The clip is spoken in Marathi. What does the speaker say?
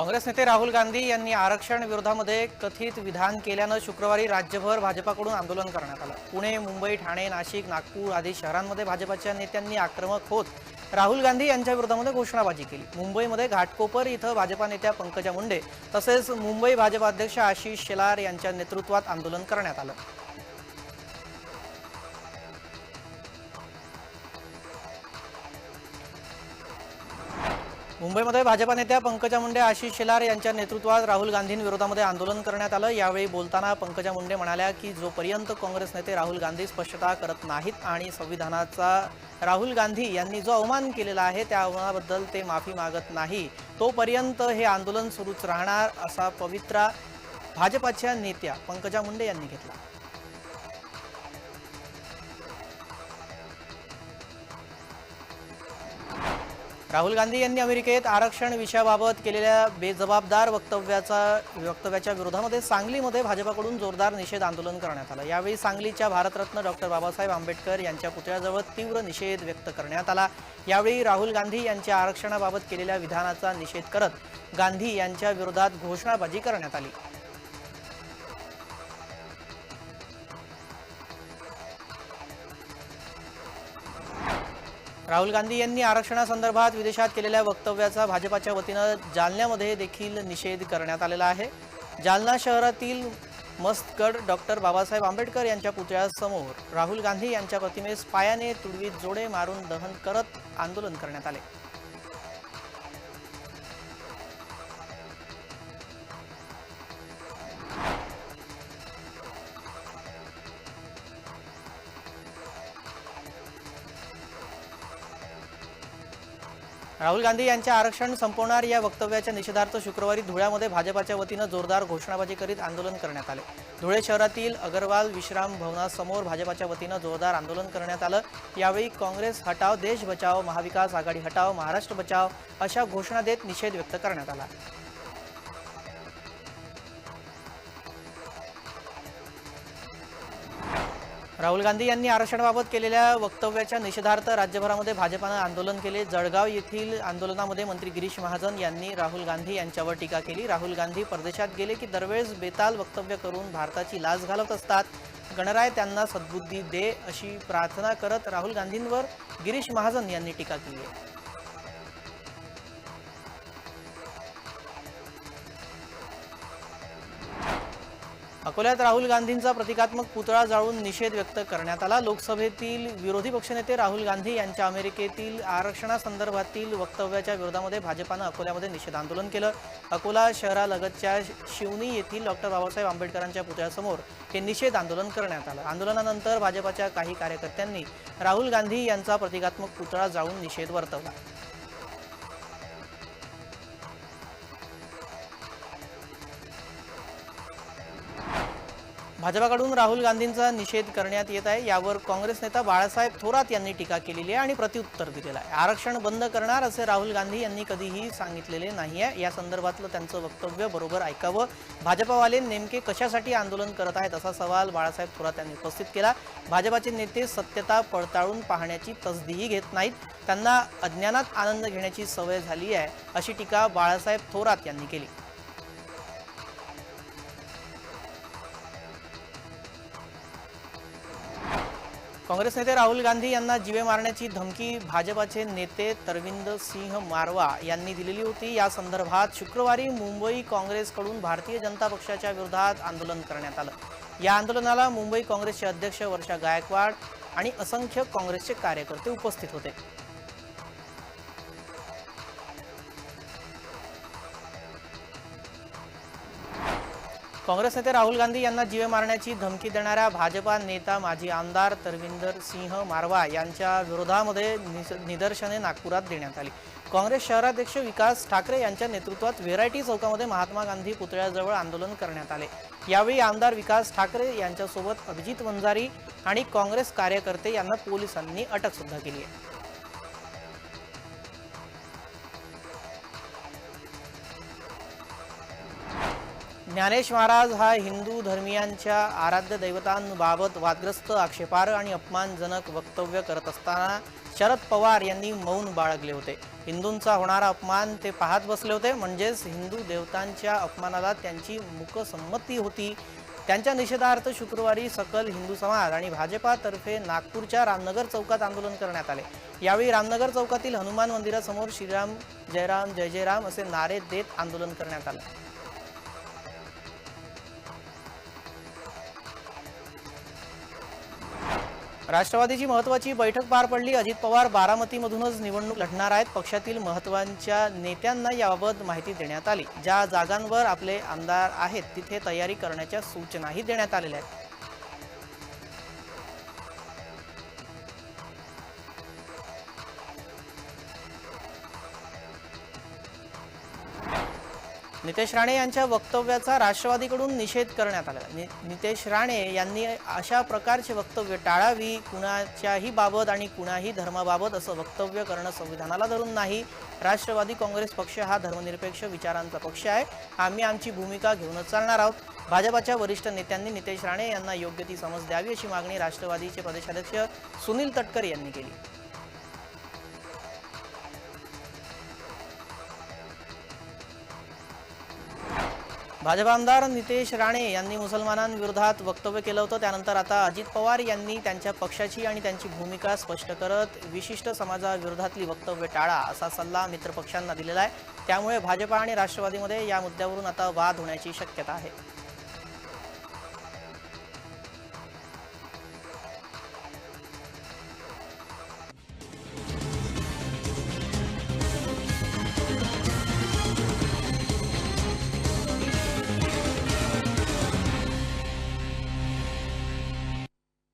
काँग्रेस नेते राहुल गांधी यांनी आरक्षण विरोधामध्ये कथित विधान केल्यानं शुक्रवारी राज्यभर भाजपाकडून आंदोलन करण्यात आलं. पुणे मुंबई ठाणे नाशिक नागपूर आदी शहरांमध्ये भाजपाच्या नेत्यांनी आक्रमक होत राहुल गांधी यांच्या विरोधामध्ये घोषणाबाजी केली. मुंबईमध्ये घाटकोपर इथं भाजपा नेत्या पंकजा मुंडे तसेच मुंबई भाजपा अध्यक्ष आशिष शेलार यांच्या नेतृत्वात आंदोलन करण्यात आलं. मुंबईमध्ये भाजपा नेत्या पंकजा मुंडे आशिष शेलार यांच्या नेतृत्वात राहुल गांधींविरोधामध्ये आंदोलन करण्यात आलं. यावेळी बोलताना पंकजा मुंडे म्हणाल्या की जोपर्यंत काँग्रेस नेते राहुल गांधी स्पष्टता करत नाहीत आणि संविधानाचा राहुल गांधी यांनी जो अवमान केलेला आहे त्या अवमानाबद्दल ते माफी मागत नाही तोपर्यंत हे आंदोलन सुरूच राहणार असा पवित्रा भाजपाच्या नेत्या पंकजा मुंडे यांनी घेतला. राहुल गांधी यांनी अमेरिकेत आरक्षण विषयाबाबत केलेल्या बेजबाबदार वक्तव्याचा वक्तव्याच्या विरोधामध्ये सांगलीमध्ये भाजपाकडून जोरदार निषेध आंदोलन करण्यात आलं. यावेळी सांगलीच्या भारतरत्न डॉक्टर बाबासाहेब आंबेडकर यांच्या पुतळ्याजवळ तीव्र निषेध व्यक्त करण्यात आला. यावेळी राहुल गांधी यांच्या आरक्षणाबाबत केलेल्या विधानाचा निषेध करत गांधी यांच्या विरोधात घोषणाबाजी करण्यात आली. राहुल गांधी यांनी आरक्षणासंदर्भात विदेशात केलेल्या वक्तव्याचा भाजपाच्या वतीनं जालन्यामध्ये देखील निषेध करण्यात आलेला आहे. जालना शहरातील मस्तगड डॉक्टर बाबासाहेब आंबेडकर यांच्या पुतळ्यासमोर राहुल गांधी यांच्या प्रतिमेस पायाने तुडवीत जोडे मारून दहन करत आंदोलन करण्यात आले. राहुल गांधी यांच्या आरक्षण संपवणार या वक्तव्याच्या निषेधार्थ शुक्रवारी धुळ्यामध्ये भाजपाच्या वतीनं जोरदार घोषणाबाजी करीत आंदोलन करण्यात आले. धुळे शहरातील अगरवाल विश्राम भवनासमोर भाजपाच्या वतीनं जोरदार आंदोलन करण्यात आलं. यावेळी काँग्रेस हटाव देश बचाव महाविकास आघाडी हटाव महाराष्ट्र बचाव अशा घोषणा देत निषेध व्यक्त करण्यात आला. राहुल गांधी यांनी आरक्षणाबाबत केलेल्या वक्तव्याच्या निषेधार्थ राज्यभरामध्ये भाजपानं आंदोलन केले. जळगाव येथील आंदोलनामध्ये मंत्री गिरीश महाजन यांनी राहुल गांधी यांच्यावर टीका केली. राहुल गांधी परदेशात गेले की दरवेळेस बेताल वक्तव्य करून भारताची लाज घालत असतात. गणराय त्यांना सद्बुद्धी दे अशी प्रार्थना करत राहुल गांधींवर गिरीश महाजन यांनी टीका केली आहे. अकोल्यात राहुल गांधींचा प्रतिकात्मक पुतळा जाळून निषेध व्यक्त करण्यात आला. लोकसभेतील विरोधी पक्षनेते राहुल गांधी यांच्या अमेरिकेतील आरक्षणासंदर्भातील वक्तव्याच्या विरोधामध्ये भाजपानं अकोल्यामध्ये निषेध आंदोलन केलं. अकोला शहरालगतच्या शिवनी येथील डॉक्टर बाबासाहेब आंबेडकरांच्या पुतळ्यासमोर हे निषेध आंदोलन करण्यात आलं. आंदोलनानंतर भाजपाच्या काही कार्यकर्त्यांनी राहुल गांधी यांचा प्रतिकात्मक पुतळा जाळून निषेध वर्तवला. भाजपाकडून राहुल गांधींचा निषेध करण्यात येत आहे. यावर काँग्रेस नेता बाळासाहेब थोरात यांनी टीका केलेली आहे आणि प्रत्युत्तर दिलेलं आहे. आरक्षण बंद करणार असे राहुल गांधी यांनी कधीही सांगितलेले नाही आहे या संदर्भातलं त्यांचं वक्तव्य बरोबर ऐकावं. भाजपावाले नेमके कशासाठी आंदोलन करत आहेत असा सवाल बाळासाहेब थोरात यांनी उपस्थित केला. भाजपाचे नेते सत्यता पडताळून पाहण्याची तसदीही घेत नाहीत. त्यांना अज्ञानात आनंद घेण्याची सवय झाली आहे अशी टीका बाळासाहेब थोरात यांनी केली. काँग्रेस नेते राहुल गांधी यांना जीवे मारण्याची धमकी भाजपाचे नेते तरविंद सिंह मारवा यांनी दिलेली होती. या संदर्भात शुक्रवारी मुंबई काँग्रेसकडून भारतीय जनता पक्षाच्या विरोधात आंदोलन करण्यात आलं. या आंदोलनाला मुंबई काँग्रेसचे अध्यक्ष वर्षा गायकवाड आणि असंख्य काँग्रेसचे कार्यकर्ते उपस्थित होते. काँग्रेस नेते राहुल गांधी यांना जीवे मारण्याची धमकी देणाऱ्या भाजपा नेता माजी आमदार तरविंदर सिंह मारवा यांच्या विरोधामध्ये निदर्शने नागपुरात देण्यात आली. काँग्रेस शहराध्यक्ष विकास ठाकरे यांच्या नेतृत्वात व्हेरायटी चौकामध्ये महात्मा गांधी पुतळ्याजवळ आंदोलन करण्यात आले. यावेळी आमदार विकास ठाकरे यांच्यासोबत अभिजित वंजारी आणि काँग्रेस कार्यकर्ते यांना पोलिसांनी अटकसुद्धा केली आहे. ज्ञानेश महाराज हा हिंदू धर्मियांच्या आराध्य दैवतांबाबत वादग्रस्त आक्षेपार्ह आणि अपमानजनक वक्तव्य करत असताना शरद पवार यांनी मौन बाळगले होते. हिंदूंचा होणारा अपमान ते पाहत बसले होते. म्हणजेच हिंदू देवतांच्या अपमानाला त्यांची मुकसंमती होती. त्यांच्या निषेधार्थ शुक्रवारी सकल हिंदू समाज आणि भाजपातर्फे नागपूरच्या रामनगर चौकात आंदोलन करण्यात आले. यावेळी रामनगर चौकातील हनुमान मंदिरासमोर श्रीराम जयराम जय जयराम असे नारे देत आंदोलन करण्यात आले. राष्ट्रवादीची महत्वाची बैठक पार पडली. अजित पवार बारामतीमधूनच निवडणूक लढणार आहेत. पक्षातील महत्त्वाच्या नेत्यांना याबाबत माहिती देण्यात आली. ज्या जागांवर आपले आमदार आहेत तिथे तयारी करण्याच्या सूचनाही देण्यात आलेल्या आहेत. नितेश राणे यांच्या वक्तव्याचा राष्ट्रवादीकडून निषेध करण्यात आला. नि नितेश राणे यांनी अशा प्रकारचे वक्तव्य टाळावी कुणाच्याही बाबत आणि कुणाही धर्माबाबत असं वक्तव्य करणं संविधानाला धरून नाही. राष्ट्रवादी काँग्रेस पक्ष हा धर्मनिरपेक्ष विचारांचा पक्ष आहे. आम्ही आमची भूमिका घेऊनच चालणार आहोत. भाजपाच्या वरिष्ठ नेत्यांनी नितेश राणे यांना योग्य ती समज द्यावी अशी मागणी राष्ट्रवादीचे प्रदेशाध्यक्ष सुनील तटकर यांनी केली. भाजप आमदार नितेश राणे यांनी मुसलमानांविरोधात वक्तव्य केलं होतं. त्यानंतर आता अजित पवार यांनी त्यांच्या पक्षाची आणि त्यांची भूमिका स्पष्ट करत विशिष्ट समाजाविरोधातली वक्तव्य टाळा असा सल्ला मित्रपक्षांना दिलेला आहे. त्यामुळे भाजपा आणि राष्ट्रवादीमध्ये या मुद्द्यावरून आता वाद होण्याची शक्यता आहे.